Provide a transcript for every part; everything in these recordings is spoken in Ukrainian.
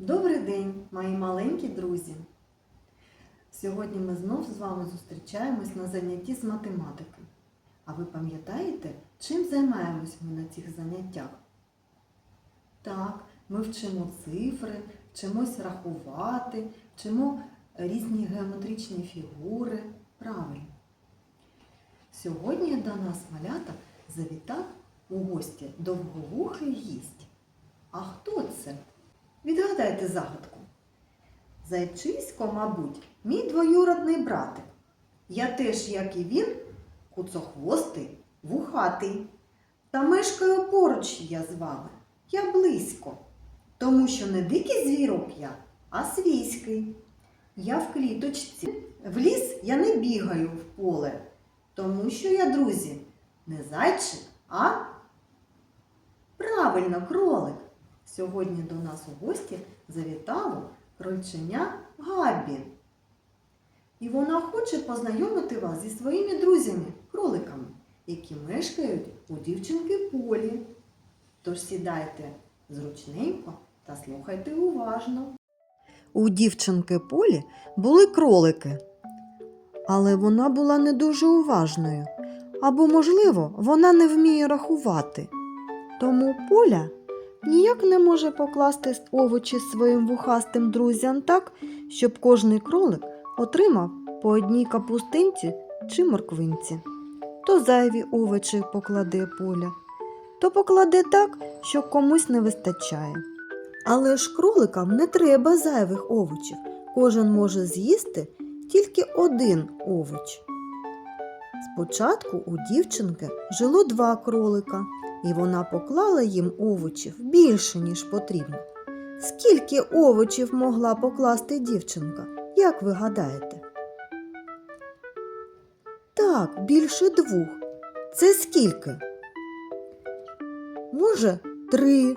Добрий день, мої маленькі друзі! Сьогодні ми знов з вами зустрічаємось на занятті з математики. А ви пам'ятаєте, чим займаємось ми на цих заняттях? Так, ми вчимо цифри, вчимось рахувати, вчимо різні геометричні фігури. Правильно. Сьогодні до нас малята завітав у гості довговухий гість. А хто це? Відгадайте загадку. Зайчисько, мабуть, мій двоюродний братик. Я теж, як і він, куцохвостий, вухатий. Та мешкаю поруч я з вами. Я близько. Тому що не дикий звірок я, а свійський. Я в кліточці. В ліс я не бігаю в поле, тому що я, друзі, не зайчик, а правильно кролик. Сьогодні до нас у гості завітало крольченя Габі. І вона хоче познайомити вас зі своїми друзями, кроликами, які мешкають у дівчинки полі. Тож сідайте зручненько та слухайте уважно. У дівчинки полі були кролики, але вона була не дуже уважною. Або, можливо, вона не вміє рахувати. Тому поля ніяк не може покласти овочі своїм вухастим друзям так, щоб кожний кролик отримав по одній капустинці чи морквинці. То зайві овочі покладе поля, то покладе так, що комусь не вистачає. Але ж кроликам не треба зайвих овочів. Кожен може з'їсти тільки один овоч. Спочатку у дівчинки жило два кролика, і вона поклала їм овочів більше, ніж потрібно. Скільки овочів могла покласти дівчинка, як ви гадаєте? Так, більше двох. Це скільки? Може, три.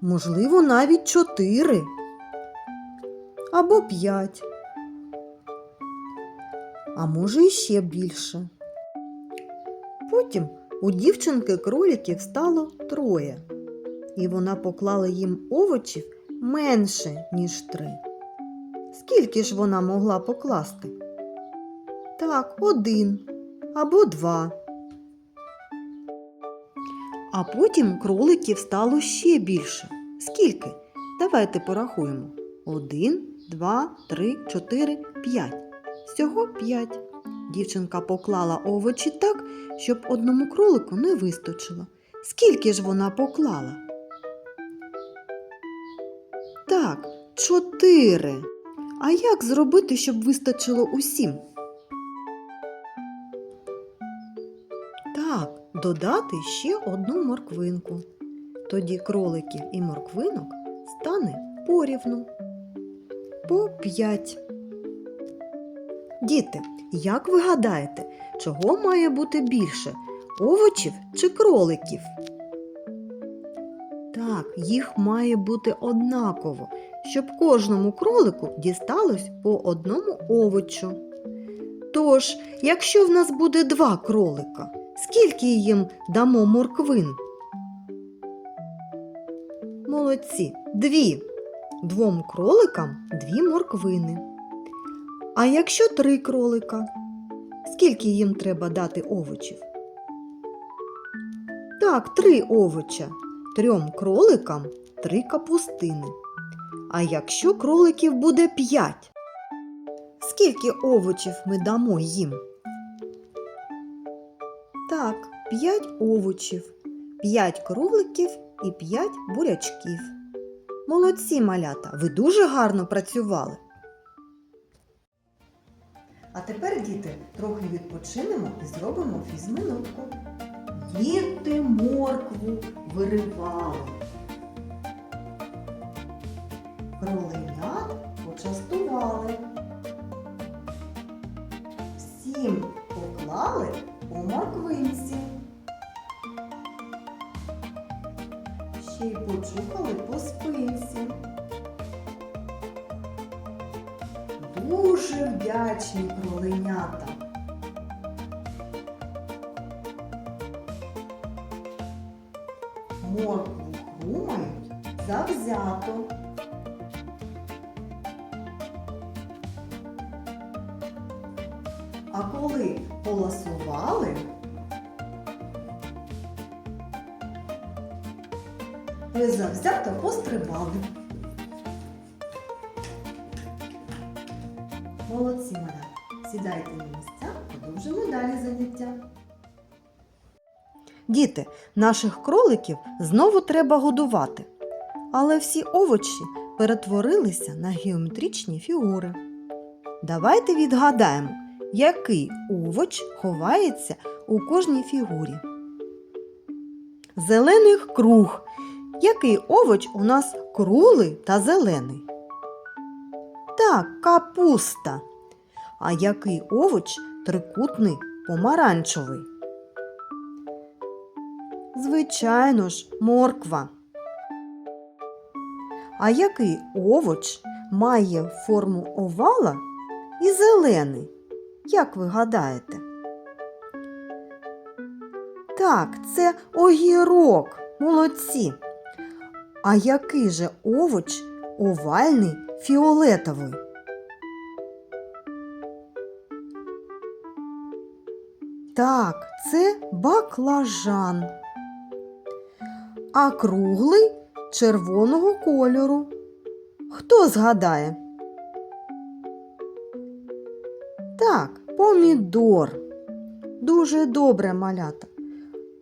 Можливо, навіть чотири. Або п'ять. А може, іще більше. Потім у дівчинки кроліків стало троє, і вона поклала їм овочів менше, ніж три. Скільки ж вона могла покласти? Так, один або два. А потім кроликів стало ще більше. Скільки? Давайте порахуємо. Один, два, три, чотири, п'ять. Всього п'ять. Дівчинка поклала овочі так, щоб одному кролику не вистачило. Скільки ж вона поклала? Так, чотири. А як зробити, щоб вистачило усім? Так, додати ще одну морквинку. Тоді кроликів і морквинок стане порівну. По п'ять. Діти, як ви гадаєте, чого має бути більше овочів чи кроликів? Так, їх має бути однаково, щоб кожному кролику дісталось по одному овочу. Тож, якщо в нас буде два кролика, скільки їм дамо морквин? Молодці, дві. Двом кроликам дві морквини. А якщо три кролика, скільки їм треба дати овочів? Так, три овоча. Трьом кроликам три капустини. А якщо кроликів буде п'ять, скільки овочів ми дамо їм? Так, п'ять овочів, п'ять кроликів і п'ять бурячків. Молодці малята, ви дуже гарно працювали. А тепер, діти, трохи відпочинемо і зробимо фізминутку. Діти моркву виривали. Кроленят почастували. Всім поклали у морквинці. Ще й почухали по спинці. Дуже вдячні кроленята. Моркву хрумають, завзято. А коли поласували, ви завзято пострибали. Молодці, малята. Сідайте на місця, продовжимо далі заняття. Діти, наших кроликів знову треба годувати. Але всі овочі перетворилися на геометричні фігури. Давайте відгадаємо, який овоч ховається у кожній фігурі. Зелений круг. Який овоч у нас круглий та зелений? Так, капуста. А який овоч трикутний помаранчевий? Звичайно ж, морква. А який овоч має форму овала і зелений? Як ви гадаєте? Так, це огірок. Молодці. А який же овоч овальний фіолетовий? Так, це баклажан. А круглий червоного кольору. Хто згадає? Так, помідор. Дуже добре, малята.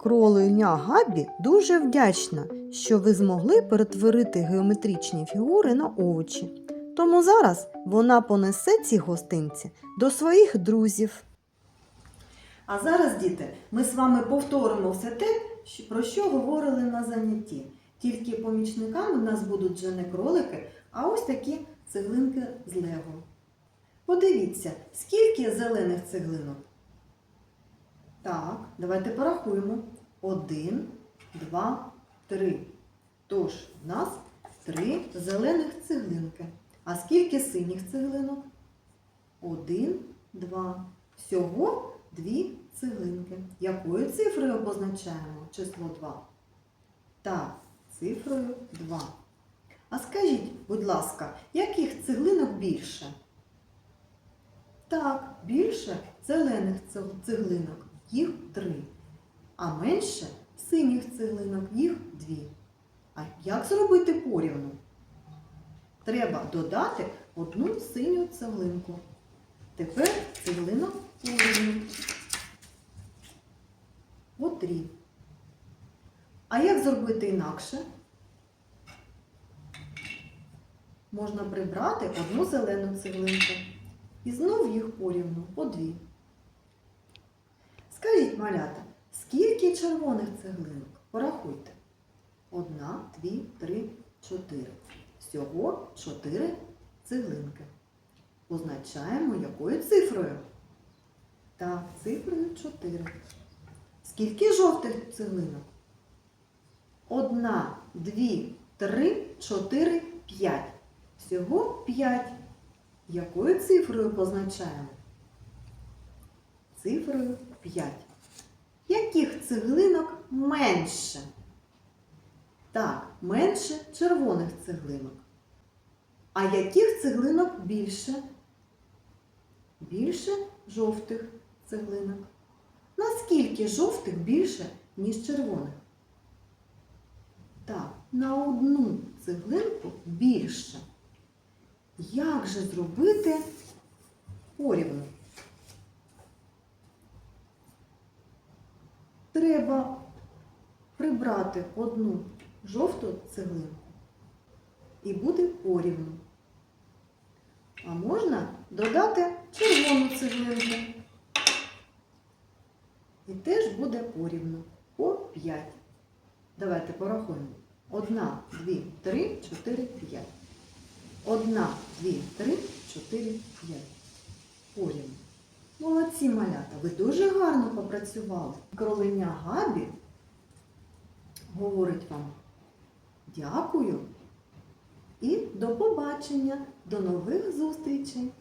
Кроленя Габі дуже вдячна, що ви змогли перетворити геометричні фігури на овочі. Тому зараз вона понесе ці гостинці до своїх друзів. А зараз, діти, ми з вами повторимо все те, про що говорили на занятті. Тільки помічниками в нас будуть вже не кролики, а ось такі цеглинки з лего. Подивіться, скільки зелених цеглинок. Так, давайте порахуємо. Один, два, три. Тож, в нас три зелених цеглинки. А скільки синіх цеглинок? Один, два. Всього дві цеглинки. Якою цифрою позначаємо число 2? Так, цифрою 2. А скажіть, будь ласка, яких цеглинок більше? Так, більше зелених цеглинок, їх три. А менше синіх цеглинок, їх дві. А як зробити порівну? Треба додати одну синю цеглинку. Тепер цеглинок порівну. От три. А як зробити інакше? Можна прибрати одну зелену цеглинку і знов їх порівну по дві. Скажіть, малята, скільки червоних цеглинок? Порахуйте. Одна, дві, три, чотири. Всього чотири цеглинки. Позначаємо якою цифрою? Так, цифрою 4. Скільки жовтих цеглинок? Одна, дві, три, чотири, п'ять. Всього п'ять. Якою цифрою позначаємо? Цифрою 5. Яких цеглинок менше? Так, менше червоних цеглинок. А яких цеглинок більше? Більше жовтих цеглинок. Наскільки жовтих більше, ніж червоних? Так, на одну цеглинку більше. Як же зробити порівну? Треба прибрати одну жовту цеглинку і буде порівну. А можна додати червону цеглинку. І теж буде порівну по 5. Давайте порахуємо. Одна, дві, три, чотири, п'ять. Одна, дві, три, чотири, п'ять. Порівну. Молодці малята, ви дуже гарно попрацювали. Кролиня Габі говорить вам дякую і до побачення, до нових зустрічей!